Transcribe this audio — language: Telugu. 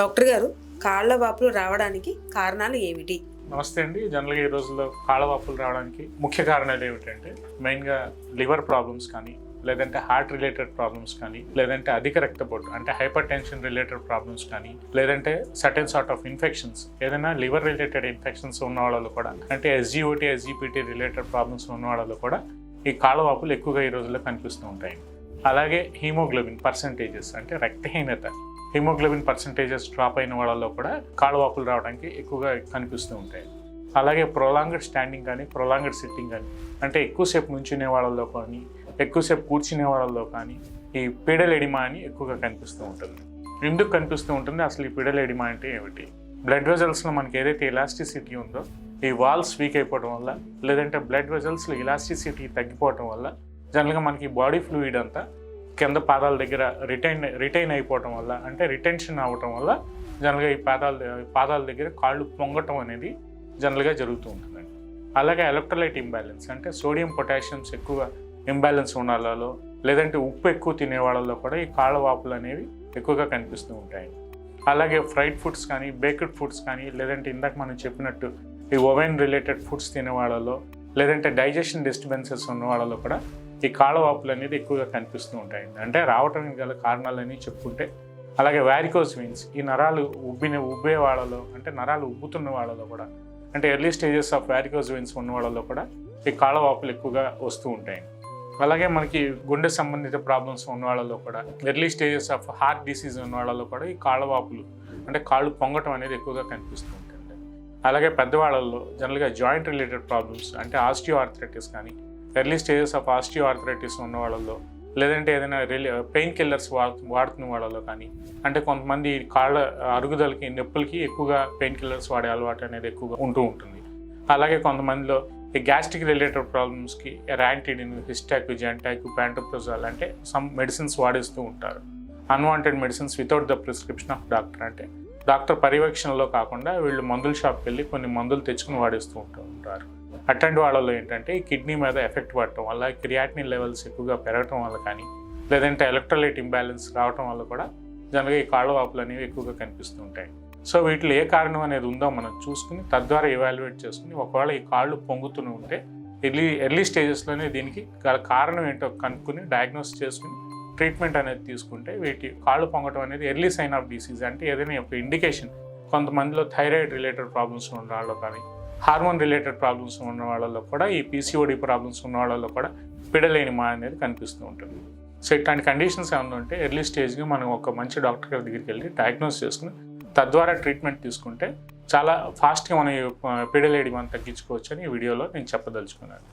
డాక్టర్ గారు కాళ్ళ వాపులు రావడానికి కారణాలు ఏమిటి? నమస్తే అండి. జనరల్గా ఈ రోజుల్లో కాళ్ళవాపులు రావడానికి ముఖ్య కారణాలు ఏమిటంటే మెయిన్గా లివర్ ప్రాబ్లమ్స్ కానీ లేదంటే హార్ట్ రిలేటెడ్ ప్రాబ్లమ్స్ కానీ లేదంటే అధిక రక్తపోటు అంటే హైపర్ టెన్షన్ రిలేటెడ్ ప్రాబ్లమ్స్ కానీ లేదంటే సర్టెన్ సార్ట్ ఆఫ్ ఇన్ఫెక్షన్స్ ఏదైనా లివర్ రిలేటెడ్ ఇన్ఫెక్షన్స్ ఉన్న వాళ్ళలో కూడా అంటే ఎస్జిఓటీ ఎస్జిపిటీ రిలేటెడ్ ప్రాబ్లమ్స్ ఉన్న వాళ్ళలో కూడా ఈ కాళ్ళవాపులు ఎక్కువగా ఈ రోజుల్లో కనిపిస్తూ ఉంటాయి అలాగే హీమోగ్లోబిన్ పర్సంటేజెస్ అంటే రక్తహీనత హిమోగ్లోబిన్ పర్సంటేజెస్ డ్రాప్ అయిన వాళ్ళలో కూడా కాళ్ళవాపులు రావడానికి ఎక్కువగా కనిపిస్తూ ఉంటాయి. అలాగే ప్రొలాంగడ్ స్టాండింగ్ కానీ ప్రొలాంగడ్ సిట్టింగ్ కానీ అంటే ఎక్కువసేపు నుంచునే వాళ్ళలో కానీ ఎక్కువసేపు కూర్చునే వాళ్ళలో కానీ ఈ పీడల్ ఎడిమా అని ఎక్కువగా కనిపిస్తూ ఉంటుంది. ఎందుకు కనిపిస్తూ ఉంటుంది? అసలు ఈ పీడల్ ఎడిమా అంటే ఏమిటి? బ్లడ్ వెజల్స్లో మనకి ఏదైతే ఎలాస్టిసిటీ ఉందో ఈ వాల్స్ వీక్ అయిపోవడం వల్ల లేదంటే బ్లడ్ వెజల్స్లో ఎలాస్టిసిటీ తగ్గిపోవడం వల్ల జనరల్గా మనకి బాడీ ఫ్లూయిడ్ అంతా కింద పాదాల దగ్గర రిటైన్ రిటైన్ అయిపోవటం వల్ల అంటే రిటెన్షన్ అవ్వటం వల్ల జనరల్గా ఈ పాదాల పాదాల దగ్గర కాళ్ళు పొంగటం అనేది జనరల్గా జరుగుతూ ఉంటుందండి. అలాగే ఎలక్ట్రోలైట్ ఇంబ్యాలెన్స్ అంటే సోడియం పొటాషియంస్ ఎక్కువ ఇంబ్యాలెన్స్ ఉన్న వాళ్ళలో లేదంటే ఉప్పు ఎక్కువ తినే వాళ్ళలో కూడా ఈ కాళ్ళ వాపులు అనేవి ఎక్కువగా కనిపిస్తూ ఉంటాయి అలాగే ఫ్రైడ్ ఫుడ్స్ కానీ బేక్డ్ ఫుడ్స్ కానీ లేదంటే ఇందాక మనం చెప్పినట్టు ఈ ఓవెన్ రిలేటెడ్ ఫుడ్స్ తినే వాళ్ళలో లేదంటే డైజెషన్ డిస్టర్బెన్సెస్ ఉన్న వాళ్ళలో కూడా ఈ కాళ్ళవాపులు అనేది ఎక్కువగా కనిపిస్తూ ఉంటాయి. అంటే రావటానికి గల కారణాలని చెప్పుకుంటే అలాగే వ్యారికోస్ వెయిన్స్ ఈ నరాలు ఉబ్బిన ఉబ్బే వాళ్ళలో అంటే నరాలు ఉబ్బుతున్న వాళ్ళలో కూడా అంటే early stages of varicose veins ఉన్న వాళ్ళలో కూడా ఈ కాళ్ళవాపులు ఎక్కువగా వస్తూ ఉంటాయి. అలాగే మనకి గుండె సంబంధిత ప్రాబ్లమ్స్ ఉన్న వాళ్ళలో కూడా early stages of heart disease ఉన్న వాళ్ళలో కూడా ఈ కాళ్ళవాపులు అంటే కాళ్ళు పొంగటం అనేది ఎక్కువగా కనిపిస్తూ ఉంటుంది అలాగే పెద్దవాళ్ళల్లో జనరల్గా జాయింట్ రిలేటెడ్ ప్రాబ్లమ్స్ అంటే ఆస్టియో ఆర్థరైటిస్ కానీ early stages of osteoarthritis ఉన్న వాళ్ళలో లేదంటే ఏదైనా రిలీ పెయిన్ కిల్లర్స్ వాడుతున్న వాళ్ళలో కానీ అంటే కొంతమంది కాళ్ళ అరుగుదలకి నొప్పులకి ఎక్కువగా పెయిన్ కిల్లర్స్ వాడే అలవాటు అనేది ఎక్కువగా ఉంటూ ఉంటుంది. అలాగే కొంతమందిలో ఈ గ్యాస్ట్రిక్ రిలేటెడ్ ప్రాబ్లమ్స్కి ర్యాంటిడిన్ హిస్టాక్ జెంటాక్ ప్యాంటోప్రోజాల్ అంటే సమ్ మెడిసిన్స్ వాడిస్తూ ఉంటారు. Unwanted medicines without the prescription of doctor అంటే డాక్టర్ పర్యవేక్షణలో కాకుండా వీళ్ళు మందుల షాప్కి వెళ్ళి కొన్ని మందులు తెచ్చుకుని వాడిస్తూ ఉంటూ ఉంటారు. అట్లాంటి వాళ్ళలో ఏంటంటే ఈ కిడ్నీ మీద ఎఫెక్ట్ పడటం వల్ల క్రియాటిన్ లెవెల్స్ ఎక్కువగా పెరగటం వల్ల కానీ లేదంటే ఎలక్ట్రోలైట్ ఇంబ్యాలెన్స్ రావటం వల్ల కూడా జనరల్గా ఈ కాళ్ళ వాపులు అనేవి ఎక్కువగా కనిపిస్తూ ఉంటాయి. సో వీటిలో ఏ కారణం అనేది ఉందో మనం చూసుకుని తద్వారా ఇవాల్యుయేట్ చేసుకుని ఒకవేళ ఈ కాళ్ళు పొంగుతూనే ఉంటే ఎర్లీ ఎర్లీ స్టేజెస్లోనే దీనికి గల కారణం ఏంటో కనుక్కుని డయాగ్నోస్ చేసుకుని ట్రీట్మెంట్ అనేది తీసుకుంటే వీటి కాళ్ళు పొంగటం అనేది ఎర్లీ సైన్ ఆఫ్ డిసీజ్ అంటే ఏదైనా ఒక ఇండికేషన్. కొంతమందిలో థైరాయిడ్ రిలేటెడ్ ప్రాబ్లమ్స్ ఉన్న వాళ్ళు కానీ హార్మోన్ రిలేటెడ్ ప్రాబ్లమ్స్ ఉన్న వాళ్ళలో కూడా ఈ పీసీఓడి ప్రాబ్లమ్స్ ఉన్న వాళ్ళలో కూడా పిడలేని మా అనేది కనిపిస్తూ ఉంటుంది. సో ఇట్లాంటి కండిషన్స్ ఏమన్నా ఉంటే ఎర్లీ స్టేజ్గా మనం ఒక మంచి డాక్టర్ గారి దగ్గరికి వెళ్ళి డయాగ్నోస్ చేసుకుని తద్వారా ట్రీట్మెంట్ తీసుకుంటే చాలా ఫాస్ట్గా మనం పిడలేడి మనం తగ్గించుకోవచ్చు అని ఈ వీడియోలో నేను చెప్పదలుచుకున్నాను.